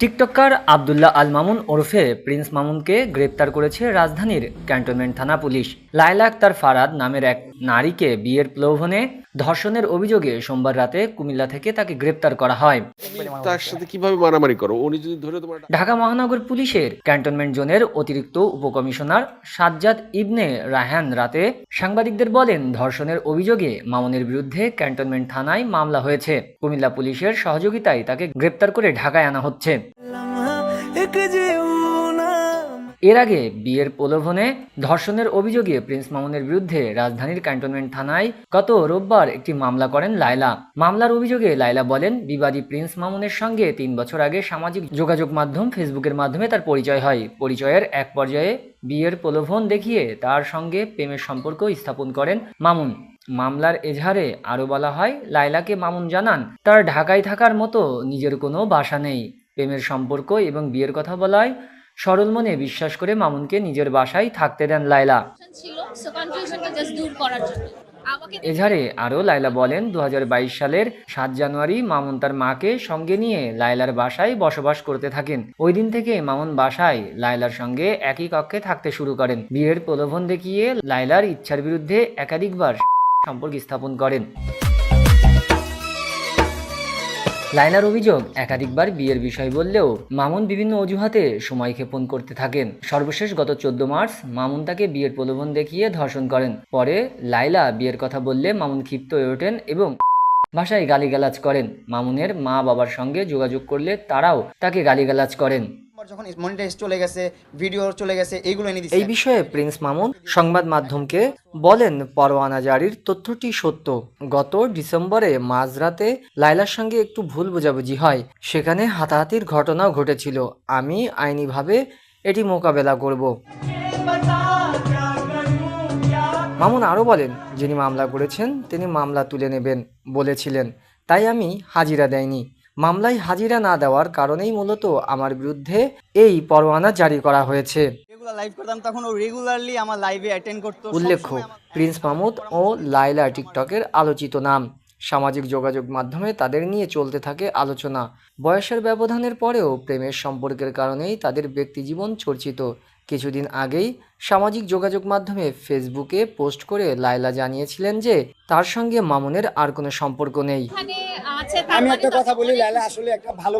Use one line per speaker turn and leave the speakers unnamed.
TikToker Abdullah Al Mamun ওরফে Prince মামুনকে গ্রেপ্তার করেছে রাজধানীর ক্যান্টনমেন্ট থানা পুলিশ। লায়লা আক্তার ফারাদ নামের এক নারীকে বিয়ের প্রলোভনে ধর্ষণের অভিযোগে সোমবার রাতে কুমিল্লা থেকে তাকে গ্রেপ্তার করা হয়।
তার সাথে কীভাবে মারামারি করো? উনি যদি ধরে তোমার
ঢাকা মহানগর পুলিশের ক্যান্টনমেন্ট জোনের অতিরিক্ত উপকমিশনার সাজ্জাদ ইবনে রায়হান রাতে সাংবাদিকদের বলেন ধর্ষণের অভিযোগে মামুনের বিরুদ্ধে ক্যান্টনমেন্ট থানায় মামলা হয়েছে। কুমিল্লা পুলিশের সহযোগিতায় তাকে গ্রেপ্তার করে ঢাকায় আনা হচ্ছে। এর আগে বিয়ের প্রলোভনে ধর্ষণের অভিযোগে প্রিন্স মামুনের বিরুদ্ধে রাজধানীর ক্যান্টনমেন্ট থানায় গত রোববার একটি মামলা করেন লায়লা। মামলার অভিযোগে লায়লা বলেন, বিবাদী প্রিন্স মামুনের সঙ্গে তিন বছর আগে সামাজিক যোগাযোগ মাধ্যম, ফেসবুকের মাধ্যমে তার পরিচয় হয়। পরিচয়ের এক পর্যায়ে বিয়ের প্রলোভন দেখিয়ে তার সঙ্গে প্রেমের সম্পর্ক স্থাপন করেন মামুন। মামলার এজাহারে আরও বলা হয়, লায়লাকে মামুন জানান, তার ঢাকায় থাকার মতো নিজের কোনো বাসা নেই। প্রেমের সম্পর্ক এবং বিয়ের কথা বলায় সরল মনে বিশ্বাস করে মামুনকে নিজের বাসায় থাকতে দেন
আমাকে
এজাহারে আরও লায়লা বলেন দু হাজার বাইশ সালের সাত জানুয়ারি মামুন তার মাকে সঙ্গে নিয়ে লায়লার বাসায় বসবাস করতে থাকেন। ওই দিন থেকে মামুন বাসায় লায়লার সঙ্গে একই কক্ষে থাকতে শুরু করেন। বিয়ের প্রলোভন দেখিয়ে লায়লার ইচ্ছার বিরুদ্ধে একাধিকবার সম্পর্ক স্থাপন করেন। লাইলার অভিযোগ, একাধিকবার বিয়ের বিষয় বললেও মামুন বিভিন্ন অজুহাতে সময় ক্ষেপণ করতে থাকেন। সর্বশেষ গত চোদ্দ মার্চ মামুন তাকে বিয়ের প্রলোভন দেখিয়ে ধর্ষণ করেন। পরে লাইলা বিয়ের কথা বললে মামুন ক্ষিপ্ত হয়ে ওঠেন এবং ভাষায় গালিগালাজ করেন। মামুনের মা বাবার সঙ্গে যোগাযোগ করলে তারাও তাকে গালিগালাজ করেন।
যখন মনিটাইজ চলে গেছে ভিডিও চলে গেছে, এইগুলো এনে দিচ্ছে
এই বিষয়ে প্রিন্স মামুন সংবাদ মাধ্যমকে বলেন, পরোয়ানা জারির তথ্যটি সত্য। গত ডিসেম্বরে মাঝরাতে লাইলার সঙ্গে একটু ভুল বোঝাবুঝি হয়। সেখানে হাতাহাতির ঘটনাও ঘটেছিল। আমি আইনিভাবে এটি মোকাবেলা করব। মামুন আরও বলেন, যিনি মামলা করেছেন, তিনি মামলা তুলে নেবেন বলেছিলেন। তাই আমি হাজিরা দেয়নি। মামলায় হাজিরা না দেওয়ার কারণেই মূলত আমার বিরুদ্ধে এই পরোয়ানা জারি করা হয়েছে।
লাইভ করতাম তখন ও রেগুলারলি আমার লাইভে অ্যাটেন্ড করতো।
উল্লেখ্য প্রিন্স মাহমুদ ও লাইলা টিকটকের আলোচিত নাম। সামাজিক যোগাযোগ মাধ্যমে তাদের নিয়ে চলতে থাকে আলোচনা। বয়সের ব্যবধানের পরেও প্রেমের সম্পর্কের কারণেই তাদের ব্যক্তিজীবন চর্চিত। কিছুদিন আগেই সামাজিক যোগাযোগ মাধ্যমে ফেসবুকে পোস্ট করে লাইলা জানিয়েছিলেন যে তার সঙ্গে মামুনের আর কোনো সম্পর্ক নেই।
আছে
আমি
তার
একটা
মানে
কথা বলি
লালা
লাইলা আসলে একটা ভালো